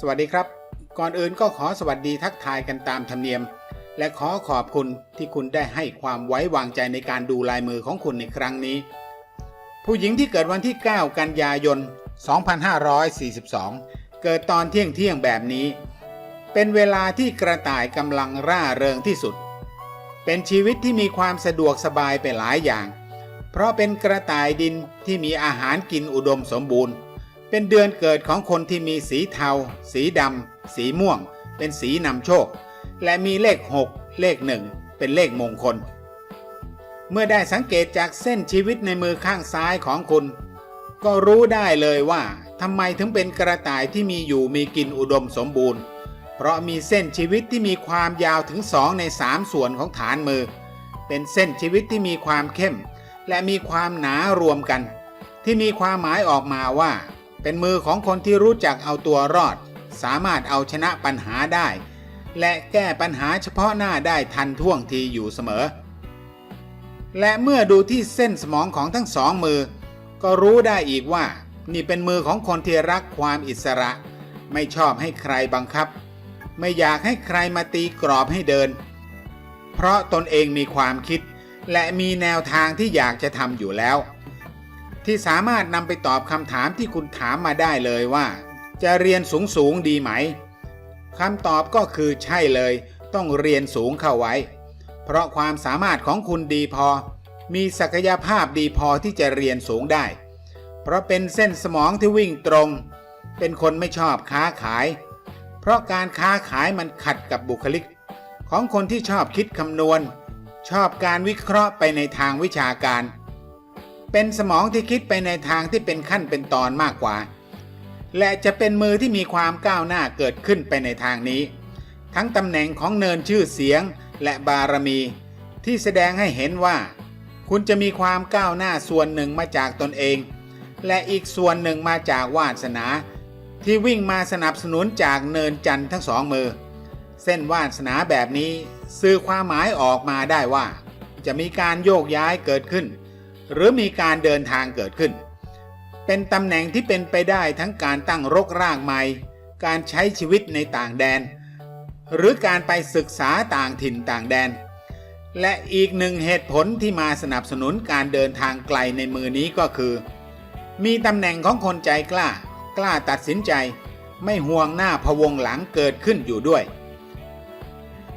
สวัสดีครับ ก่อนอื่นก็ขอสวัสดีทักทายกันตามธรรมเนียม และขอขอบคุณที่คุณได้ให้ความไว้วางใจในการดูลายมือของคุณในครั้งนี้ ผู้หญิงที่เกิดวันที่ 9 กันยายน 2542 เกิดตอนเที่ยงเที่ยงแบบนี้ เป็นเวลาที่กระต่ายกำลังร่าเริงที่สุด เป็นชีวิตที่มีความสะดวกสบายไปหลายอย่าง เพราะเป็นกระต่ายดินที่มีอาหารกินอุดมสมบูรณ์ เป็นเดือนเกิดของคนที่มีสีเทา สีดำ สีม่วง เป็นสีนำโชค และมีเลข 6 เลขหนึ่งเป็นเลขมงคล เมื่อได้สังเกตจากเส้นชีวิตในมือข้างซ้ายของคุณ ก็รู้ได้เลยว่าทำไมถึงเป็นกระต่ายที่มีอยู่มีกินอุดมสมบูรณ์ เพราะมีเส้นชีวิตที่มีความยาวถึง 2 ใน 3 ส่วนของฐานมือ เป็นเส้นชีวิตที่มีความเข้ม และมีความหนารวมกัน ที่มีความหมายออกมาว่า เป็นมือของคนที่รู้จักเอาตัวรอด สามารถเอาชนะปัญหาได้ และแก้ปัญหาเฉพาะหน้าได้ทันท่วงทีอยู่เสมอ และเมื่อดูที่เส้นสมองของทั้งสองมือ ก็รู้ได้อีกว่า นี่เป็นมือของคนที่รักความอิสระ ไม่ชอบให้ใครบังคับ ไม่อยากให้ใครมาตีกรอบให้เดิน เพราะตนเองมีความคิด และมีแนวทางที่อยากจะทำอยู่แล้ว ที่สามารถนำไปตอบคำถามที่คุณถามมาได้เลยว่า จะเรียนสูงสูงๆดีไหมคำตอบก็คือใช่เลย ต้องเรียนสูงเข้าไว้ เพราะความสามารถของคุณดีพอ มีศักยภาพดีพอที่จะเรียนสูงได้ เพราะเป็นเส้นสมองที่วิ่งตรง เป็นคนไม่ชอบค้าขาย เพราะการค้าขายมันขัดกับบุคลิก ของคนที่ชอบคิดคำนวณ ชอบการวิเคราะห์ไปในทางวิชาการ เป็นสมองที่คิดไปในทางที่เป็นขั้นเป็นตอนมากกว่า และจะเป็นมือที่มีความก้าวหน้าเกิดขึ้นไปในทางนี้ ทั้งตำแหน่งของเนินชื่อเสียงและบารมี ที่แสดงให้เห็นว่า คุณจะมีความก้าวหน้าส่วนหนึ่งมาจากตนเอง และอีกส่วนหนึ่งมาจากวาสนา ที่วิ่งมาสนับสนุนจากเนินจันทร์ทั้งสองมือ เส้นวาสนาแบบนี้ สื่อความหมายออกมาได้ว่า จะมีการโยกย้ายเกิดขึ้น หรือมีการเดินทางเกิดขึ้น เป็นตำแหน่งที่เป็นไปได้ทั้งการตั้งรกรากใหม่ การใช้ชีวิตในต่างแดน หรือการไปศึกษาต่างถิ่นต่างแดน และอีกหนึ่งเหตุผลที่มาสนับสนุนการเดินทางไกลในมือนี้ก็คือ มีตำแหน่งของคนใจกล้า กล้าตัดสินใจ ไม่ห่วงหน้าพะวงหลังเกิดขึ้นอยู่ด้วย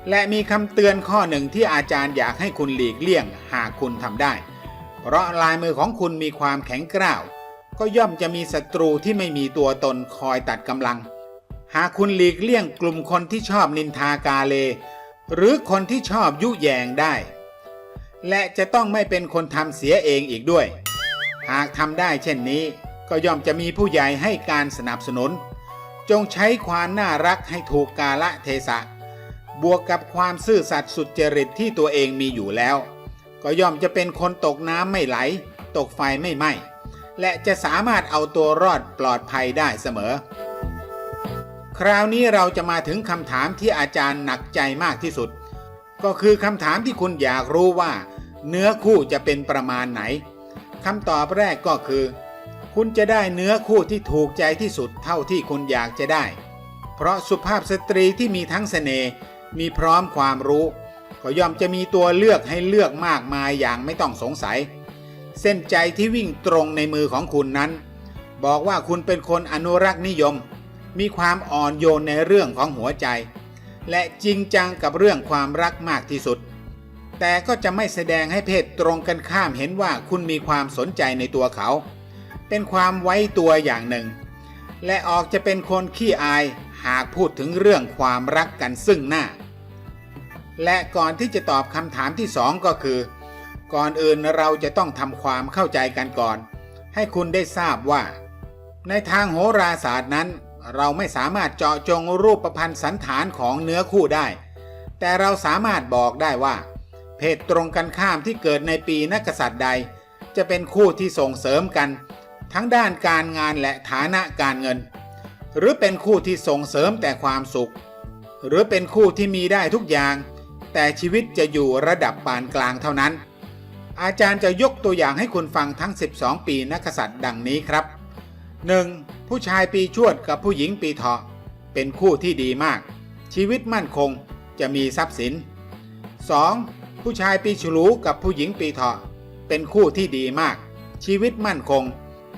และมีคำเตือนข้อหนึ่งที่อาจารย์อยากให้คุณหลีกเลี่ยงหากคุณทำได้ เพราะลายมือของคุณมีความแข็งกร้าว ก็ย่อมจะมีศัตรูที่ไม่มีตัวตนคอยตัดกำลัง หากคุณหลีกเลี่ยงกลุ่มคนที่ชอบนินทากาเล หรือคนที่ชอบยุแยงได้ และจะต้องไม่เป็นคนทำเสียเองอีกด้วย หากทำได้เช่นนี้ ก็ย่อมจะมีผู้ใหญ่ให้การสนับสนุน จงใช้ความน่ารักให้ถูกกาละเทศะบวกกับความซื่อสัตย์สุจริตที่ตัวเองมีอยู่แล้ว ก็ย่อมจะเป็นคนตกน้ำไม่ไหล ตกไฟไม่ไหม้และจะสามารถเอาตัวรอดปลอดภัยได้เสมอ คราวนี้เราจะมาถึงคำถามที่อาจารย์หนักใจมากที่สุด ก็คือคำถามที่คุณอยากรู้ว่า เนื้อคู่จะเป็นประมาณไหนคำตอบแรกก็คือ คุณจะได้เนื้อคู่ที่ถูกใจที่สุดเท่าที่คุณอยากจะได้ เพราะสุภาพสตรีที่มีทั้งเสน่ห์มีพร้อมความรู้ ก็ย่อมจะมีตัวเลือกให้เลือกมากมายอย่างไม่ต้องสงสัย เส้นใจที่วิ่งตรงในมือของคุณนั้น บอกว่าคุณเป็นคนอนุรักษ์นิยม มีความอ่อนโยนในเรื่องของหัวใจ และจริงจังกับเรื่องความรักมากที่สุด แต่ก็จะไม่แสดงให้เพศตรงกันข้ามเห็นว่าคุณมีความสนใจในตัวเขา เป็นความไว้ตัวอย่างหนึ่ง และออกจะเป็นคนขี้อายหากพูดถึงเรื่องความรักกันซึ่งหน้า และก่อนที่จะตอบคำถามที่สองก็คือ ก่อนอื่นเราจะต้องทำความเข้าใจกันก่อน ให้คุณได้ทราบว่า ในทางโหราศาสตร์นั้น เราไม่สามารถเจาะจงรูปประพันธ์สันฐานของเนื้อคู่ได้ แต่เราสามารถบอกได้ว่า เพศตรงกันข้ามที่เกิดในปีนักกษัตริย์ใด จะเป็นคู่ที่ส่งเสริมกัน ทั้งด้านการงานและฐานะการเงิน หรือเป็นคู่ที่ส่งเสริมแต่ความสุข หรือเป็นคู่ที่มีได้ทุกอย่าง แต่ชีวิตจะอยู่ระดับปานกลางเท่านั้น อาจารย์จะยกตัวอย่างให้คุณฟังทั้ง 12 ปีนักษัตริย์ดังนี้ครับ 1. ผู้ชายปีชวดกับผู้หญิงปีเถาะเป็นคู่ที่ดีมาก ชีวิตมั่นคงจะมีทรัพย์สิน 2. ผู้ชายปีฉลูกับผู้หญิงปีเถาะเป็นคู่ที่ดีมาก ชีวิตมั่นคง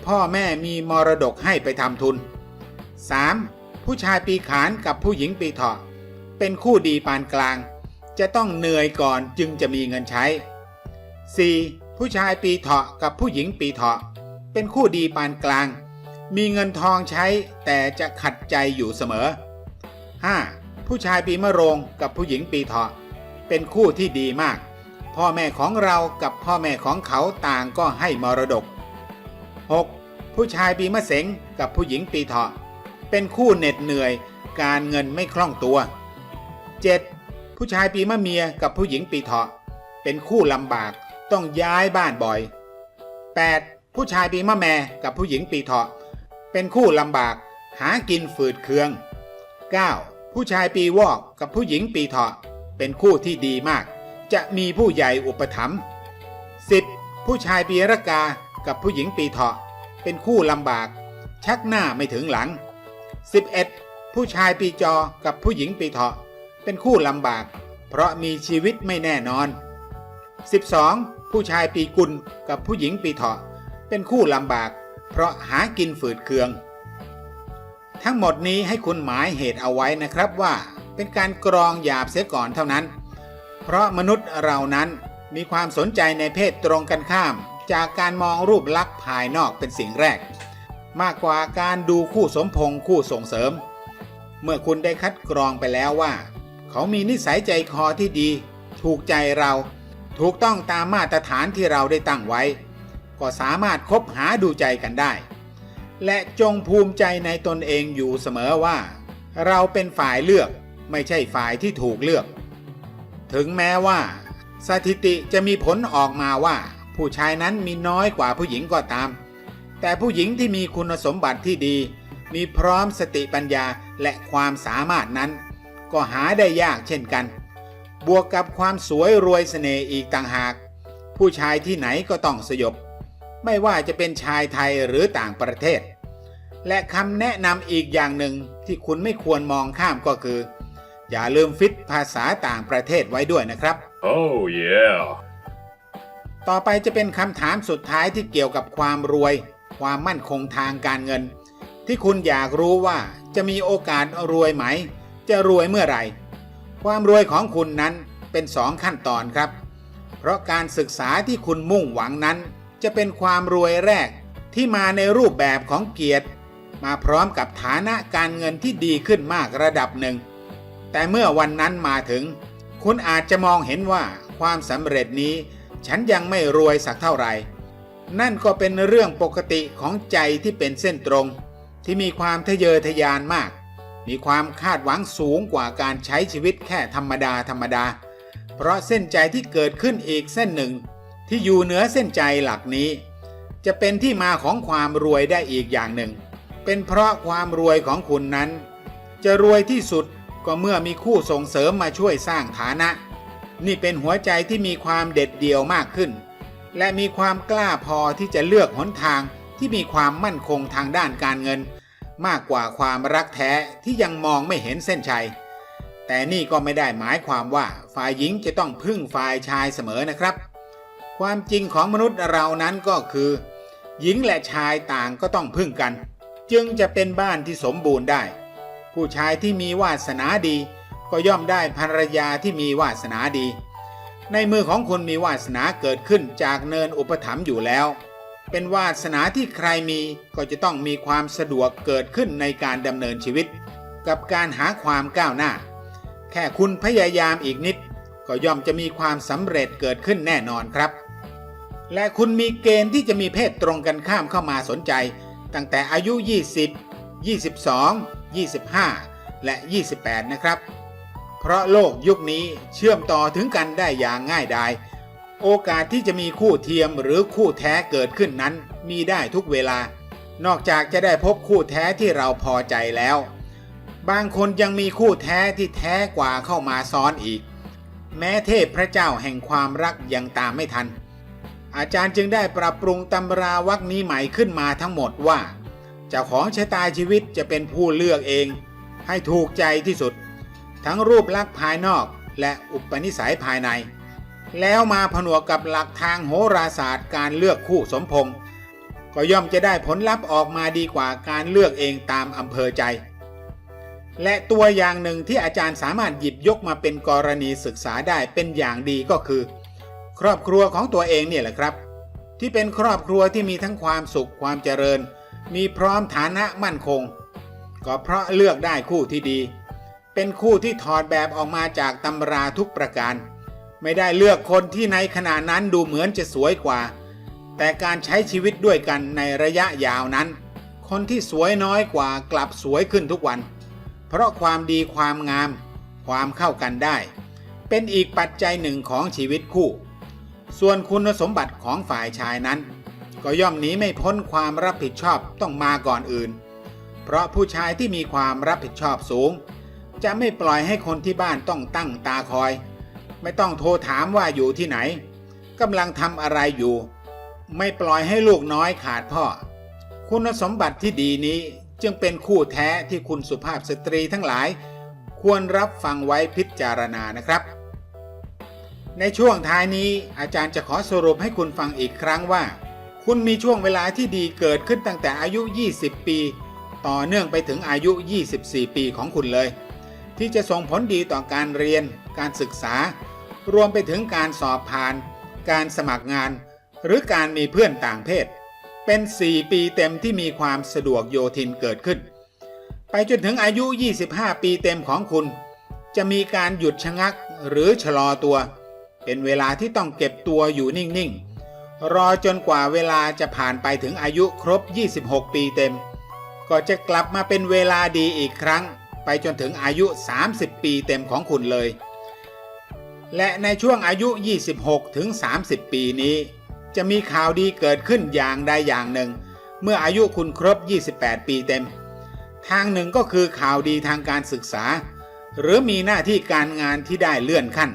พ่อแม่มีมรดกให้ไปทำทุน 3. ผู้ชายปีขานกับผู้หญิงปีเถาะเป็นคู่ดีปานกลาง จะต้องเหนื่อยก่อนจึงจะมีเงินใช้ 4. ผู้ชายปีเถาะกับผู้หญิงปีเถาะ เป็นคู่ดีปานกลาง มีเงินทองใช้แต่จะขัดใจอยู่เสมอ 5. ผู้ชายปีมะโรงกับผู้หญิงปีเถาะ เป็นคู่ที่ดีมาก พ่อแม่ของเรากับพ่อแม่ของเขาต่างก็ให้มรดก 6. ผู้ชายปีมะเสงกับผู้หญิงปีเถาะ เป็นคู่เหน็ดเหนื่อย การเงินไม่คล่องตัว 7. ผู้ชายปีมะเมียกับผู้หญิงปีเถาะ เป็นคู่ลำบากต้องย้ายบ้านบ่อย 8. ผู้ชายปีมะแม่กับผู้หญิงปีเถาะ เป็นคู่ลำบากหากินฝืดเคือง 9. ผู้ชายปีวอกกับผู้หญิงปีเถาะ เป็นคู่ที่ดีมาก จะมีผู้ใหญ่อุปถัมภ์ 10. ผู้ชายปีรากากับผู้หญิงปีเถาะ เป็นคู่ลำบาก ชักหน้าไม่ถึงหลัง 11. ผู้ชายปีจอกับผู้หญิงปีเถาะ เป็นคู่ลำบาก เพราะมีชีวิตไม่แน่นอน 12. ผู้ชายปีกุลกับผู้หญิงปีเถาะ เป็นคู่ลำบาก เพราะหากินฝืดเคือง ทั้งหมดนี้ให้คุณหมายเหตุเอาไว้นะครับว่าเป็นการกรองหยาบเสียก่อนเท่านั้น เพราะมนุษย์เรานั้นมีความสนใจในเพศตรงกันข้าม จากการมองรูปลักษณ์ภายนอกเป็นสิ่งแรก มากกว่าการดูคู่สมพงคู่ส่งเสริม เมื่อคุณได้คัดกรองไปแล้วว่า เขามีนิสัยใจคอที่ดี ถูกใจเรา ถูกต้องตามมาตรฐานที่เราได้ตั้งไว้ ก็สามารถคบหาดูใจกันได้ และจงภูมิใจในตนเองอยู่เสมอว่า เราเป็นฝ่ายเลือกไม่ใช่ฝ่ายที่ถูกเลือก ถึงแม้ว่า สถิติจะมีผลออกมาว่า ผู้ชายนั้นมีน้อยกว่าผู้หญิงก็ตาม แต่ผู้หญิงที่มีคุณสมบัติที่ดี มีพร้อมสติปัญญาและความสามารถนั้น ก็หาได้ยากเช่นกัน บวกกับความสวยรวยเสน่ห์อีกต่างหาก ผู้ชายที่ไหนก็ต้องสยบ ไม่ว่าจะเป็นชายไทยหรือต่างประเทศ และคำแนะนำอีกอย่างหนึ่งที่คุณไม่ควรมองข้ามก็คือ อย่าลืมฟิตภาษาต่างประเทศไว้ด้วยนะครับ Oh yeah. ต่อไปจะเป็นคำถามสุดท้ายที่เกี่ยวกับความรวย ความมั่นคงทางการเงิน ที่คุณอยากรู้ว่าจะมีโอกาสรวยไหม จะรวยเมื่อไหร่ ความรวยของคุณนั้นเป็นสองขั้นตอนครับ เพราะการศึกษาที่คุณมุ่งหวังนั้น จะเป็นความรวยแรกที่มาในรูปแบบของเกียรติ มาพร้อมกับฐานะการเงินที่ดีขึ้นมากระดับหนึ่ง แต่เมื่อวันนั้นมาถึง คุณอาจจะมองเห็นว่าความสำเร็จนี้ ฉันยังไม่รวยสักเท่าไหร่ นั่นก็เป็นเรื่องปกติของใจที่เป็นเส้นตรง ที่มีความทะเยอทะยานมาก มีความคาดหวังสูงกว่าการใช้ชีวิตแค่ธรรมดาธรรมดา เพราะเส้นใจที่เกิดขึ้นอีกเส้นหนึ่ง ที่อยู่เหนือเส้นใจหลักนี้ จะเป็นที่มาของความรวยได้อีกอย่างหนึ่ง เป็นเพราะความรวยของคุณนั้น จะรวยที่สุดก็เมื่อมีคู่ส่งเสริมมาช่วยสร้างฐานะ นี่เป็นหัวใจที่มีความเด็ดเดี่ยวมากขึ้น และมีความกล้าพอที่จะเลือกหนทางที่มีความมั่นคงทางด้านการเงิน มากกว่าความรักแท้ที่ยังมองไม่เห็นเส้นชัย แต่นี่ก็ไม่ได้หมายความว่าฝ่ายหญิงจะต้องพึ่งฝ่ายชายเสมอนะครับ ความจริงของมนุษย์เรานั้นก็คือ หญิงและชายต่างก็ต้องพึ่งกัน จึงจะเป็นบ้านที่สมบูรณ์ได้ ผู้ชายที่มีวาสนาดี ก็ย่อมได้ภรรยาที่มีวาสนาดี ในมือของคุณมีวาสนาเกิดขึ้นจากเนินอุปถัมภ์อยู่แล้ว เป็นวาสนาที่ใครมีก็จะต้องมีความสะดวกเกิดขึ้นในการดำเนินชีวิต กับการหาความก้าวหน้า แค่คุณพยายามอีกนิด ก็ย่อมจะมีความสำเร็จเกิดขึ้นแน่นอนครับ และคุณมีเกณฑ์ที่จะมีเพศตรงกันข้ามเข้ามาสนใจ ตั้งแต่อายุ 20 22 25 และ 28 นะครับ เพราะโลกยุคนี้เชื่อมต่อถึงกันได้อย่างง่ายดาย โอกาสที่จะมีคู่เทียมหรือคู่แท้เกิดขึ้นนั้น มีได้ทุกเวลา นอกจากจะได้พบคู่แท้ที่เราพอใจแล้ว บางคนยังมีคู่แท้ที่แท้กว่าเข้ามาซ้อนอีก แม้เทพพระเจ้าแห่งความรักยังตามไม่ทัน อาจารย์จึงได้ปรับปรุงตำราวักนี้ใหม่ขึ้นมาทั้งหมดว่า เจ้าของชะตาชีวิตจะเป็นผู้เลือกเอง ให้ถูกใจที่สุด ทั้งรูปลักษณ์ภายนอกและอุปนิสัยภายใน แล้วมาผนวกกับหลักทางโหราศาสตร์การเลือกคู่สมพงษ์ก็ย่อมจะได้ผลลัพธ์ออกมาดีกว่าการเลือกเองตามอำเภอใจ และตัวอย่างหนึ่งที่อาจารย์สามารถหยิบยกมาเป็นกรณีศึกษาได้เป็นอย่างดีก็คือ ครอบครัวของตัวเองเนี่ยแหละครับ ที่เป็นครอบครัวที่มีทั้งความสุขความเจริญ มีพร้อมฐานะมั่นคง ก็เพราะเลือกได้คู่ที่ดี เป็นคู่ที่ถอดแบบออกมาจากตำราทุกประการ ไม่ได้เลือกคนที่ในขณะนั้นดูเหมือนจะสวยกว่า แต่การใช้ชีวิตด้วยกันในระยะยาวนั้น คนที่สวยน้อยกว่ากลับสวยขึ้นทุกวัน เพราะความดีความงาม ความเข้ากันได้ เป็นอีกปัจจัยหนึ่งของชีวิตคู่ ส่วนคุณสมบัติของฝ่ายชายนั้น ก็ย่อมหนีไม่พ้นความรับผิดชอบต้องมาก่อนอื่น เพราะผู้ชายที่มีความรับผิดชอบสูง จะไม่ปล่อยให้คนที่บ้านต้องตั้งตาคอย ไม่ต้องโทรถามว่าอยู่ที่ไหนกำลังทำอะไรอยู่ ไม่ปล่อยให้ลูกน้อยขาดพ่อ คุณสมบัติที่ดีนี้จึงเป็นคู่แท้ที่คุณสุภาพสตรีทั้งหลาย ควรรับฟังไว้พิจารณานะครับ ในช่วงท้ายนี้อาจารย์จะขอสรุปให้คุณฟังอีกครั้งว่า คุณมีช่วงเวลาที่ดีเกิดขึ้นตั้งแต่อายุ 20 ปี ต่อเนื่องไปถึงอายุ 24 ปีของคุณเลย ที่จะส่งผลดีต่อการเรียน การศึกษา รวมไปถึงการสอบผ่าน การสมัครงาน หรือการมีเพื่อนต่างเพศ เป็น 4 ปีเต็มที่มีความสะดวกโยทินเกิดขึ้น ไปจนถึงอายุ 25 ปีเต็มของคุณ จะมีการหยุดชะงักหรือชะลอตัว เป็นเวลาที่ต้องเก็บตัวอยู่นิ่ง ๆ รอจนกว่าเวลาจะผ่านไปถึงอายุครบ 26 ปีเต็ม ก็จะกลับมาเป็นเวลาดีอีกครั้ง ไปจนถึงอายุ 30 ปีเต็มของคุณเลย และในช่วงอายุ 26 ถึง 30 ปีนี้ จะมีข่าวดีเกิดขึ้นอย่างใดอย่างหนึ่ง เมื่ออายุคุณครบ 28 ปีเต็ม ทางหนึ่งก็คือข่าวดีทางการศึกษา หรือมีหน้าที่การงานที่ได้เลื่อนขั้น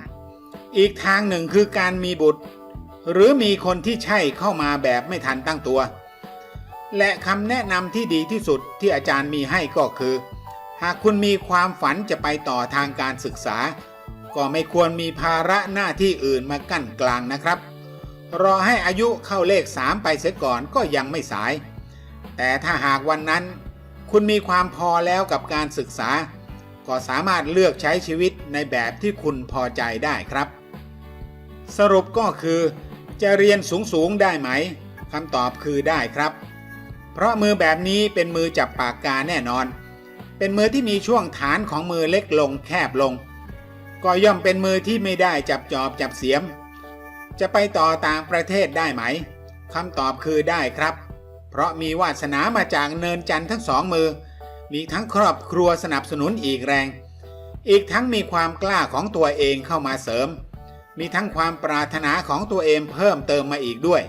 อีกทางหนึ่งคือการมีบุตร หรือมีคนที่ใช่เข้ามาแบบไม่ทันตั้งตัว และคำแนะนำที่ดีที่สุดที่อาจารย์มีให้ก็คือ หากคุณมีความฝันจะไปต่อทางการศึกษา ก็ไม่ควรมีภาระหน้าที่อื่นมากั้นกลางนะครับ รอให้อายุเข้าเลขสามไปเสียก่อนก็ยังไม่สาย แต่ถ้าหากวันนั้น คุณมีความพอแล้วกับการศึกษา ก็สามารถเลือกใช้ชีวิตในแบบที่คุณพอใจได้ครับ สรุปก็คือจะเรียนสูงๆได้ไหมคำตอบคือได้ครับ เพราะมือแบบนี้เป็นมือจับปากกาแน่นอน เป็นมือที่มีช่วงฐานของมือเล็กลงแคบลง ก็ย่อมเป็นมือที่ไม่ได้จับจอบจับเสียม จะไปต่อต่างประเทศได้ไหมคำตอบคือได้ครับ เพราะมีวาสนามาจากเนินจันทร์ทั้งสองมือ มีทั้งครอบครัวสนับสนุนอีกแรง อีกทั้งมีความกล้าของตัวเองเข้ามาเสริม มีทั้งความปรารถนาของตัวเองเพิ่มเติมมาอีกด้วย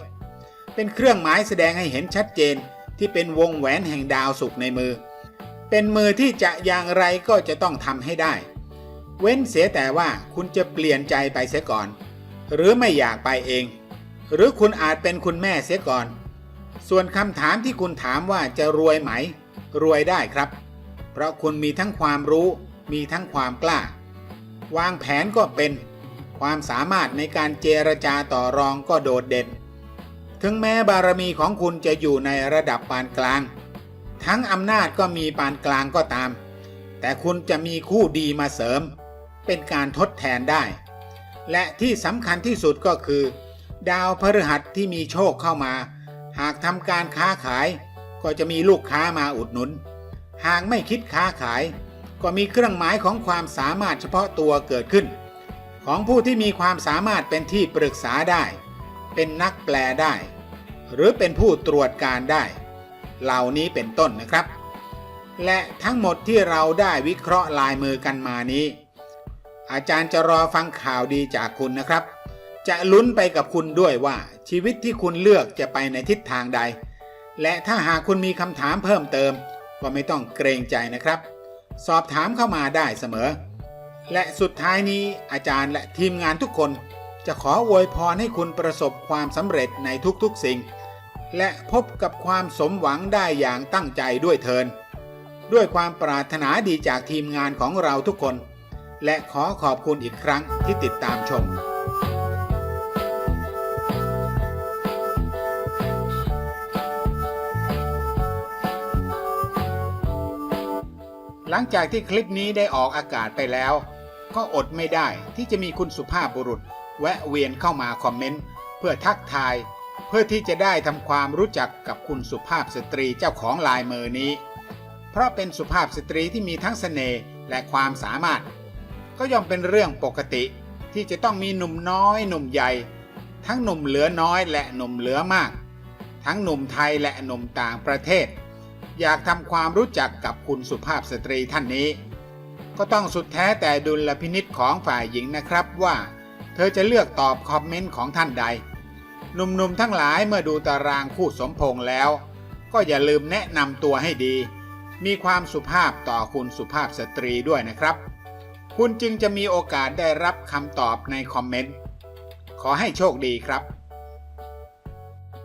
เป็นเครื่องหมายแสดงให้เห็นชัดเจนที่เป็นวงแหวนแห่งดาวสุกในมือ เป็นมือที่จะอย่างไรก็จะต้องทำให้ได้ เว้นเสียแต่ว่าคุณจะเปลี่ยนใจไปเสียก่อน หรือไม่อยากไปเอง หรือคุณอาจเป็นคุณแม่เสียก่อน ส่วนคำถามที่คุณถามว่าจะรวยไหม รวยได้ครับ เพราะคุณมีทั้งความรู้มีทั้งความกล้า วางแผนก็เป็น ความสามารถในการเจรจาต่อรองก็โดดเด่น ถึงแม้บารมีของคุณจะอยู่ในระดับปานกลาง ทั้งอำนาจก็มีปานกลางก็ตาม แต่คุณจะมีคู่ดีมาเสริม เป็นการทดแทนได้ และที่สำคัญที่สุดก็คือ ดาวพฤหัสที่มีโชคเข้ามา หากทำการค้าขายก็จะมีลูกค้ามาอุดหนุน หากไม่คิดค้าขาย ก็มีเครื่องหมายของความสามารถเฉพาะตัวเกิดขึ้น ของผู้ที่มีความสามารถเป็นที่ปรึกษาได้ เป็นนักแปลได้ หรือเป็นผู้ตรวจการได้ เหล่านี้เป็นต้นนะครับ และทั้งหมดที่เราได้วิเคราะห์ลายมือกันมานี้ อาจารย์จะรอฟังข่าวดีจากคุณนะครับ จะลุ้นไปกับคุณด้วยว่าชีวิตที่คุณเลือกจะไปในทิศทางใด และถ้าหากคุณมีคำถามเพิ่มเติม ก็ไม่ต้องเกรงใจนะครับ สอบถามเข้ามาได้เสมอ และสุดท้ายนี้อาจารย์และทีมงานทุกคน จะขออวยพรให้คุณประสบความสำเร็จในทุกๆสิ่ง และพบกับความสมหวังได้อย่างตั้งใจด้วยเทินด้วยความปรารถนาดีจากทีมงานของเราทุกคน และขอขอบคุณอีกครั้งที่ติดตามชมหลังจากที่คลิปนี้ได้ออกอากาศไปแล้ว ก็อดไม่ได้ที่จะมีคุณสุภาพบุรุษ แวะเวียนเข้ามาคอมเมนต์ เพื่อทักทาย เพื่อที่จะได้ทำความรู้จักกับคุณสุภาพสตรีเจ้าของลายมือนี้ เพราะเป็นสุภาพสตรีที่มีทั้งเสน่ห์และความสามารถ ก็ย่อมเป็นเรื่องปกติที่จะต้องมีหนุ่มน้อยหนุ่มใหญ่ ทั้งหนุ่มเหลือน้อยและหนุ่มเหลือมาก ทั้งหนุ่มไทยและหนุ่มต่างประเทศ อยากทำความรู้จักกับคุณสุภาพสตรีท่านนี้ ก็ต้องสุดแท้แต่ดุลพินิษของฝ่ายหญิงนะครับว่า เธอจะเลือกตอบคอมเมนต์ของท่านใด หนุ่มๆทั้งหลายเมื่อดูตารางคู่สมพงษ์แล้ว ก็อย่าลืมแนะนำตัวให้ดี มีความสุภาพต่อคุณสุภาพสตรีด้วยนะครับ คุณจึงจะมีโอกาสได้รับคำตอบในคอมเมนต์ ขอให้โชคดีครับ